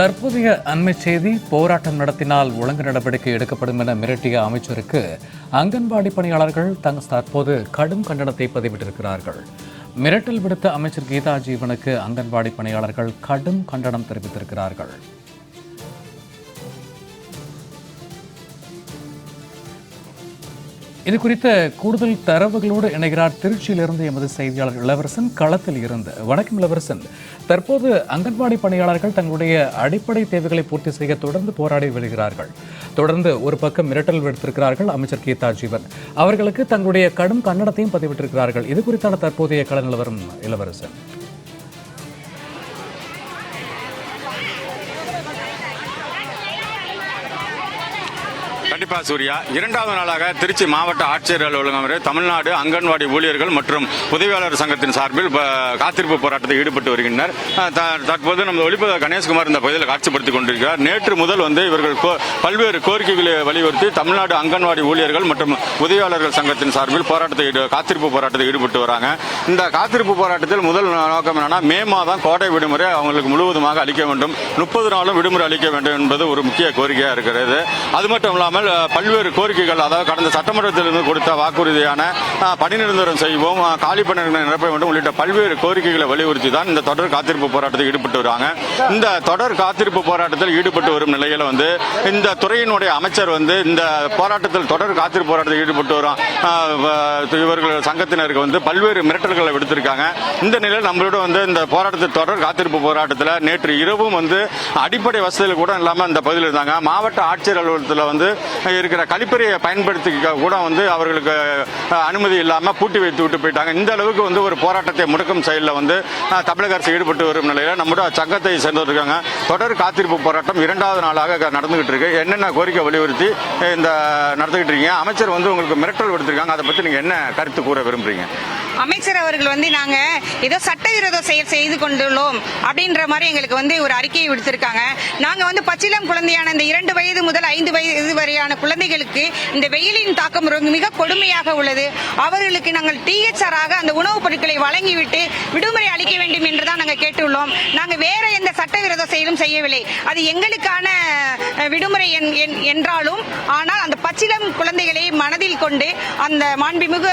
தற்போதைய அண்மை செய்தி போராட்டம் நடத்தினால் ஒழுங்கு நடவடிக்கை எடுக்கப்படும் என மிரட்டிய அமைச்சருக்கு அங்கன்வாடி பணியாளர்கள் தங் தற்போது கடும் கண்டனத்தை பதிவிட்டிருக்கிறார்கள். மிரட்டல் விடுத்த அமைச்சர் கீதா ஜீவனுக்கு அங்கன்வாடி பணியாளர்கள் கடும் கண்டனம் தெரிவித்திருக்கிறார்கள். இது குறித்த கூடுதல் தரவுகளோடு இணைகிறார் திருச்சியிலிருந்து எமது செய்தியாளர் இளவரசன் களத்தில் இருந்து. வணக்கம் இளவரசன். தற்போது அங்கன்வாடி பணியாளர்கள் தங்களுடைய அடிப்படை தேவைகளை பூர்த்தி செய்ய தொடர்ந்து போராடி வருகிறார்கள். தொடர்ந்து ஒரு பக்கம் மிரட்டல் விடுத்திருக்கிறார்கள் அமைச்சர் கீதா ஜீவன். அவர்களுக்கு தங்களுடைய கடும் கன்னடத்தையும் பதிவிட்டிருக்கிறார்கள். இது குறித்தான தற்போதைய கள நிலவரம் இளவரசன். தீபா சூர்யா. இரண்டாவது நாளாக திருச்சி மாவட்ட ஆட்சியர் அலுவலகம் வரை தமிழ்நாடு அங்கன்வாடி ஊழியர்கள் மற்றும் உதவியாளர் சங்கத்தின் சார்பில் காத்திருப்பு போராட்டத்தில் ஈடுபட்டு வருகின்றனர். த- தற்போது நமது ஒளிப்பத கணேஷ்குமார் இந்த பகுதியில் காட்சிப்படுத்திக் கொண்டிருக்கிறார். நேற்று முதல் வந்து இவர்கள் கோ- பல்வேறு கோரிக்கைகளை வலியுறுத்தி தமிழ்நாடு அங்கன்வாடி ஊழியர்கள் மற்றும் உதவியாளர்கள் சங்கத்தின் சார்பில் போராட்டத்தை ஈடு- காத்திருப்பு போராட்டத்தில் ஈடுபட்டு வராங்க. இந்த காத்திருப்பு போராட்டத்தில் முதல் நோக்கம் என்னன்னா மே மாதம் கோடை விடுமுறை அவங்களுக்கு முழுவதுமாக அளிக்க வேண்டும். முப்பது நாளும் விடுமுறை அளிக்க வேண்டும் என்பது ஒரு முக்கிய கோரிக்கையாக இருக்கிறது. அது மட்டும் இல்லாமல் பல்வேறு கோரிக்கைகள் அதாவது கடந்த சட்டமன்றத்திலிருந்து கொடுத்த வாக்குறுதியான பணி நிரந்தரம் செய்வோம் காலி பணியிடங்களை நிரப்ப வேண்டும் உள்ளிட்ட பல்வேறு கோரிக்கைகளை வலியுறுத்தி தான் இந்த தொடர் காத்திருப்பு போராட்டத்தில் ஈடுபட்டு வராங்க. இந்த தொடர் காத்திருப்பு போராட்டத்தில் ஈடுபட்டு வரும் நிலையில் வந்து இந்த துறையினுடைய அமைச்சர் வந்து இந்த போராட்டத்தில் தொடர் காத்திருப்பு போராட்டத்தில் ஈடுபட்டு வரும் இவர்கள் சங்கத்தினருக்கு வந்து பல்வேறு மிரட்டல்களை விடுத்திருக்காங்க. இந்த நிலையில் நம்மளோட வந்து இந்த போராட்டத்தில் தொடர் காத்திருப்பு போராட்டத்தில் நேற்று இரவும் வந்து அடிப்படை வசதிகள் கூட இல்லாமல் இந்த பகுதியில் இருந்தாங்க. மாவட்ட ஆட்சியர் அலுவலகத்தில் வந்து இருக்கிற கழிப்பறையை பயன்படுத்தி கூட வந்து அவர்களுக்கு அனுமதி இல்லாமல் பூட்டி வைத்து விட்டு போயிட்டாங்க. இந்த அளவுக்கு வந்து ஒரு போராட்டத்தை முடக்கும் செயலில் வந்து தமிழக அரசு ஈடுபட்டு வரும் நிலையில் நம்முடைய சங்கத்தை சேர்ந்திருக்காங்க தொடர் காத்திருப்பு போராட்டம் இரண்டாவது நாளாக நடந்துகிட்டு இருக்கு. என்னென்ன கோரிக்கை வலியுறுத்தி இந்த நடந்துகிட்டு இருக்கீங்க? அமைச்சர் வந்து உங்களுக்கு மிரட்டல் விடுத்திருக்காங்க. அதை பற்றி நீங்கள் என்ன கருத்து கூற விரும்புறீங்க? அமைச்சர் அவர்கள் வந்து நாங்க ஏதோ சட்டவிரோத செயல் செய்து கொண்டுள்ளோம் அப்படின்ற மாதிரி எங்களுக்கு வந்து ஒரு அறிக்கையை விடுத்திருக்காங்க. நாங்க வந்து பச்சிலம் குழந்தையான இந்த இரண்டு வயது முதல் ஐந்து வயது வரையான குழந்தைகளுக்கு இந்த வெயிலின் தாக்கம் ரொம்ப மிக கொடுமையாக உள்ளது. அவர்களுக்கு நாங்கள் டிஹெச்ஆர் ஆக அந்த உணவுப் பொருட்களை வழங்கிவிட்டு விடுமுறை அளிக்க வேண்டும் என்றுதான் நாங்கள் கேட்டுள்ளோம். நாங்க வேற எந்த சட்டவிரோத செயலும் செய்யவில்லை. அது எங்களுக்கான விடுமுறை என்- என்- என்றாலும் ஆனால் அந்த பச்சிலம் குழந்தைகளை மனதில் கொண்டு அந்த மாண்புமிகு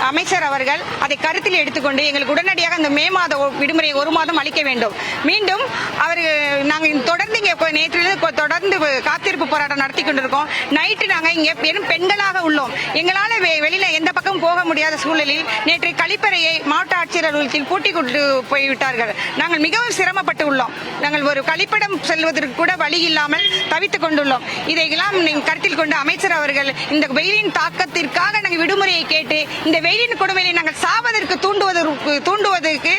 அமைச்சர் அவர்கள் அதை கருத்தில் எடுத்துக்கொண்டு எங்களுக்கு உடனடியாக அந்த மே மாத விடுமுறையை விடுமுறை ஒரு மாதம் அளிக்க வேண்டும். மீண்டும் அவர் நாங்கள் தொடர்ந்து இங்கே நேற்று தொடர்ந்து காத்திருப்பு போராட்டம் நடத்தி கொண்டிருக்கோம். நைட்டு நாங்கள் இங்கே பெரும் பெண்களாக உள்ளோம். எங்களால் வெ- எந்த பக்கம் போக முடியாத சூழலில் நேற்று கழிப்பறையை மாவட்ட ஆட்சியர் அலுவலகத்தில் பூட்டி கொண்டு போய்விட்டார்கள். நாங்கள் மிகவும் சிரமப்பட்டு உள்ளோம். நாங்கள் ஒரு கழிப்பிடம் செல்வதற்கு கூட வழி இல்லாமல் தவித்துக் கொண்டுள்ளோம். இதையெல்லாம் கருத்தில் கொண்டு அமைச்சர் அவர்கள் இந்த வெயிலின் தாக்கத்திற்காக நாங்கள் விடுமுறையை கேட்டு இந்த வெயிலின் கொடுமையை நாங்கள் சாவதற்கு தூண்டுவதற்கு தூண்டுவதற்கு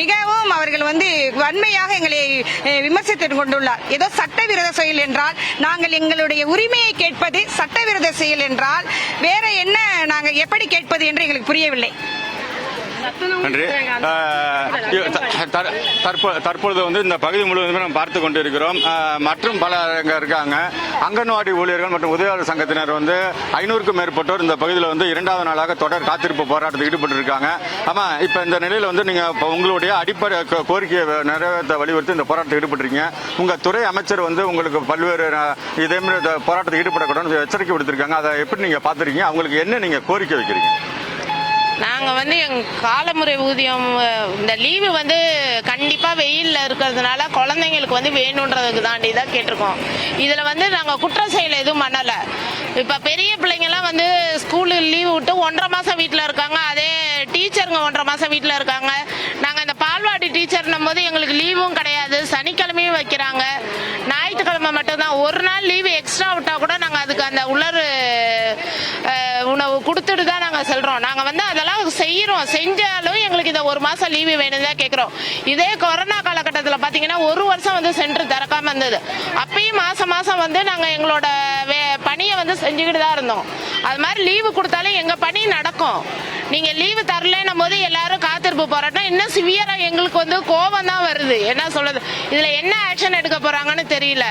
மிகவும் அவர்கள் வந்து வன்மையாக எங்களை விமர்சித்து கொண்டுள்ளார். ஏதோ சட்டவிரோத செயல் என்றால் நாங்கள் எங்களுடைய உரிமையை கேட்பது சட்டவிரோத செயல் என்றால் வேற என்ன நாங்கள் எப்படி கேட்பது என்று எங்களுக்கு புரியவில்லை. நன்றி. தற்பொழுது வந்து இந்த பகுதி முழுவதுமே நம்ம பார்த்து கொண்டிருக்கிறோம். மற்றும் பல அங்க இருக்காங்க. அங்கன்வாடி ஊழியர்கள் மற்றும் உதவியாளர் சங்கத்தினர் வந்து ஐநூறுக்கும் மேற்பட்டோர் இந்த பகுதியில் வந்து இரண்டாவது நாளாக தொடர் காத்திருப்பு போராட்டத்தில் ஈடுபட்டு இருக்காங்க ஆமா இப்ப இந்த நிலையில வந்து நீங்க இப்ப உங்களுடைய அடிப்படை கோரிக்கையை நிறைவேற்ற வலியுறுத்தி இந்த போராட்டத்தில் ஈடுபட்டிருக்கீங்க. உங்க துறை அமைச்சர் வந்து உங்களுக்கு பல்வேறு இதே மாதிரி இந்த போராட்டத்தில் ஈடுபடக்கூடாதுன்னு எச்சரிக்கை விடுத்திருக்காங்க. அதை எப்படி நீங்க பாத்துருக்கீங்க அவங்களுக்கு என்ன நீங்க கோரிக்கை வைக்கிறீங்க? வந்து எங் காலமுறை ஊதியம் இந்த லீவு வந்து கண்டிப்பாக வெயிலில் இருக்கிறதுனால குழந்தைங்களுக்கு வந்து வேணுன்றதுக்கு தாண்டி தான் கேட்டிருக்கோம். இதில் வந்து நாங்கள் குற்றம் செயல் எதுவும் பண்ணலை. இப்போ பெரிய பிள்ளைங்கள்லாம் வந்து ஸ்கூலு லீவு விட்டு ஒன்றரை மாதம் வீட்டில் இருக்காங்க. அதே டீச்சருங்க ஒன்றரை மாதம் வீட்டில் இருக்காங்க. நாங்கள் இந்த பால்வாடி டீச்சர்னும் போது எங்களுக்கு லீவும் கிடையாது. சனிக்கிழமையும் வைக்கிறாங்க. ஞாயிற்றுக்கிழமை மட்டும்தான். ஒரு நாள் லீவு எக்ஸ்ட்ரா விட்டால் கூட நாங்கள் அதுக்கு அந்த உலர் உணவு கொடுத்துட்டு தான் நாங்கள் செல்கிறோம் நாங்கள் வந்து அதெல்லாம் செய்கிறோம் செஞ்சாலும் எங்களுக்கு இதை ஒரு மாதம் லீவு வேணும் தான் கேட்குறோம் இதே கொரோனா காலகட்டத்தில் பார்த்தீங்கன்னா ஒரு வருஷம் வந்து சென்டர் திறக்காமல் இருந்தது. அப்பயும் மாதம் மாதம் வந்து நாங்கள் எங்களோட வே- பணியை வந்து செஞ்சுக்கிட்டு தான் இருந்தோம். அது மாதிரி லீவு கொடுத்தாலும் எங்கள் பணி நடக்கும். நீங்கள் லீவு தரலன்னும் போது எல்லாரும் காத்திருப்பு போராட்டம். இன்னும் சிவியராக எங்களுக்கு வந்து கோபம் தான் வருது. என்ன சொல்றது? இதில் என்ன ஆக்ஷன் எடுக்க போகிறாங்கன்னு தெரியல.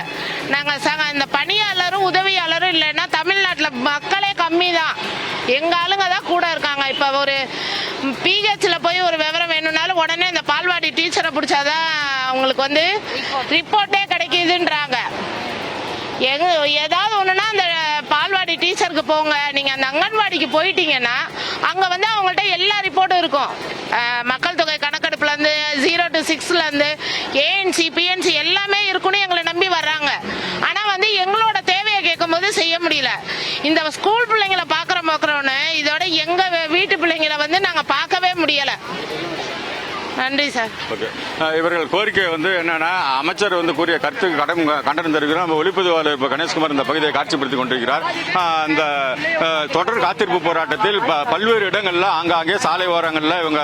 நாங்கள் சக- இந்த பணியாளரும் உதவியாளரும் இல்லைன்னா தமிழ் எங்கள் எங்க ஆளுங்க தான் கூட இருக்காங்க. இப்ப ஒரு பிஹெச்ல போய் ஒரு விவரம் வேணும்னாலும் உடனே இந்த பால்வாடி டீச்சரை பிடிச்சாதான் அவங்களுக்கு வந்து ரிப்போர்ட்டே கிடைக்குதுன்றாங்க. எங்க ஏதாவது ஒண்ணுனா அந்த பால்வாடி டீச்சருக்கு போங்க. நீங்க அந்த அங்கன்வாடிக்கு போயிட்டீங்கன்னா அங்க வந்து அவங்கள்ட்ட எல்லா ரிப்போர்ட்டும் இருக்கும். மக்கள் தொகை கணக்கெடுப்புல இருந்து ஜீரோ டு சிக்ஸ்ல இருந்து ஏஎன்சி பிஎன்சி எல்லாமே இருக்குன்னு எங்களை நம்பி வர்றாங்க. ஆனா வந்து எங்களோட தேவையை கேட்கும்போது செய்ய முடியல. இந்த ஸ்கூல் பிள்ளைங்களை பார்க்க போக்குறோன்னு இதோட எங்க வீட்டு பிள்ளைங்களை வந்து நாங்க பார்க்கவே முடியல. நன்றி சார். ஓகே. இவர்கள் கோரிக்கை வந்து என்னன்னா அமைச்சர் வந்து கூறிய கருத்துக்கு கடன் கண்டனம் தெரிவிக்கிறோம் நம்ம ஒளிப்பதிவாளர் இப்போ கணேஷ்குமார் இந்த பகுதியை காட்சிப்படுத்திக் கொண்டிருக்கிறார். அந்த தொடர் காத்திருப்பு போராட்டத்தில் ப- பல்வேறு இடங்களில் ஆங்காங்கே சாலை ஓரங்களில் இவங்க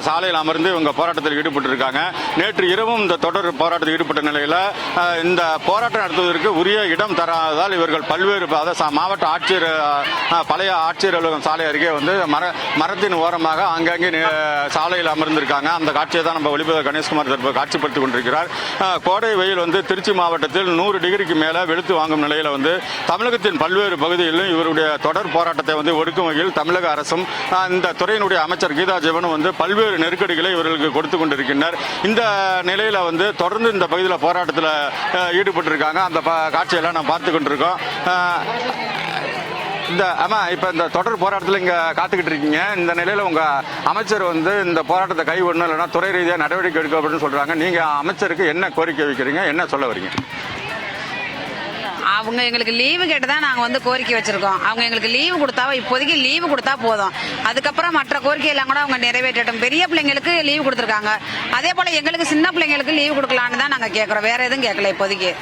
சாலையில் அமர்ந்து இவங்க போராட்டத்தில் ஈடுபட்டிருக்காங்க. நேற்று இரவும் இந்த தொடர் போராட்டத்தில் ஈடுபட்ட நிலையில் இந்த போராட்டம் நடத்துவதற்கு உரிய இடம் தராததால் இவர்கள் பல்வேறு மாவட்ட ஆட்சியர் பழைய ஆட்சியர் அலுவலகம் சாலை அருகே வந்து மர மரத்தின் ஓரமாக ஆங்காங்கே சாலையில் அமர்ந்திருக்காங்க. அந்த காட்சியை தான் நம்ம ஒளிப்பதிவு கணேஷ்குமார் தற்போது காட்சிப்படுத்திக் கொண்டிருக்கிறார். கோடை வெயில் வந்து திருச்சி மாவட்டத்தில் நூறு டிகிரிக்கு மேலே வெளுத்து வாங்கும் நிலையில் வந்து தமிழகத்தின் பல்வேறு பகுதிகளிலும் இவருடைய தொடர் போராட்டத்தை வந்து ஒடுக்கும் வகையில் தமிழக அரசும் இந்த துறையினுடைய அமைச்சர் கீதா ஜீவனும் வந்து பல்வேறு நெருக்கடிகளை இவர்களுக்கு கொடுத்து கொண்டிருக்கின்றனர். இந்த நிலையில் வந்து தொடர்ந்து இந்த பகுதியில் போராட்டத்தில் ஈடுபட்டிருக்காங்க. அந்த காட்சியெல்லாம் நான் பார்த்து கொண்டிருக்கோம். இந்த ஆமா இப்ப இந்த தொடர் போராட்டத்தில் இங்க காத்துக்கிட்டு இருக்கீங்க. இந்த நிலையில உங்க அமைச்சர் வந்து இந்த போராட்டத்தை கை விடணும் இல்லைன்னா துறை ரீதியாக நடவடிக்கை எடுக்க அப்படின்னு சொல்றாங்க. நீங்க அமைச்சருக்கு என்ன கோரிக்கை வைக்கிறீங்க? என்ன சொல்ல வரீங்க? அவங்க எங்களுக்கு லீவு கேட்டு தான் நாங்கள் வந்து கோரிக்கை வச்சிருக்கோம். அவங்க எங்களுக்கு லீவு கொடுத்தா இப்போதைக்கு லீவு கொடுத்தா போதும். அதுக்கப்புறம் மற்ற கோரிக்கை எல்லாம் கூட அவங்க நிறைவேற்றட்டும். பெரிய பிள்ளைங்களுக்கு லீவு கொடுத்துருக்காங்க. அதே போல எங்களுக்கு சின்ன பிள்ளைங்களுக்கு லீவு கொடுக்கலான்னு தான் நாங்கள் கேட்குறோம் வேற எதுவும் கேட்கல இப்போதைக்கு.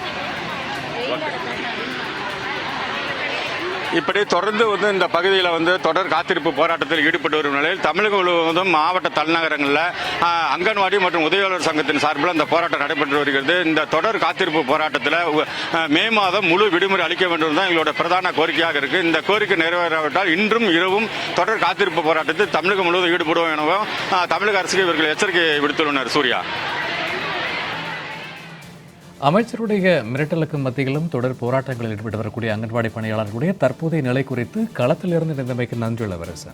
இப்படி தொடர்ந்து வந்து இந்த பகுதியில் வந்து தொடர் காத்திருப்பு போராட்டத்தில் ஈடுபட்டு வரும் நிலையில் தமிழகம் முழுவதும் மாவட்ட தலைநகரங்களில் அங்கன்வாடி மற்றும் உதவியாளர் சங்கத்தின் சார்பில் இந்த போராட்டம் நடைபெற்று வருகிறது. இந்த தொடர் காத்திருப்பு போராட்டத்தில் மே மாதம் முழு விடுமுறை அளிக்க வேண்டும் தான் எங்களோட பிரதான கோரிக்கையாக இருக்கு. இந்த கோரிக்கை நிறைவேறாவிட்டால் இன்றும் இரவும் தொடர் காத்திருப்பு போராட்டத்தில் தமிழகம் முழுவதும் ஈடுபடுவோம் எனவும் தமிழக அரசுக்கு இவர்கள் எச்சரிக்கை விடுத்துள்ளனர். சூர்யா. அமைச்சருடைய மிரட்டலுக்கு மத்தியிலும் தொடர் போராட்டங்களில் ஈடுபட்டு வரக்கூடிய அங்கன்வாடி பணியாளர்களுடைய தற்போதைய நிலை குறித்து களத்திலிருந்து நிலைமைக்கு நன்றி இளவரசன்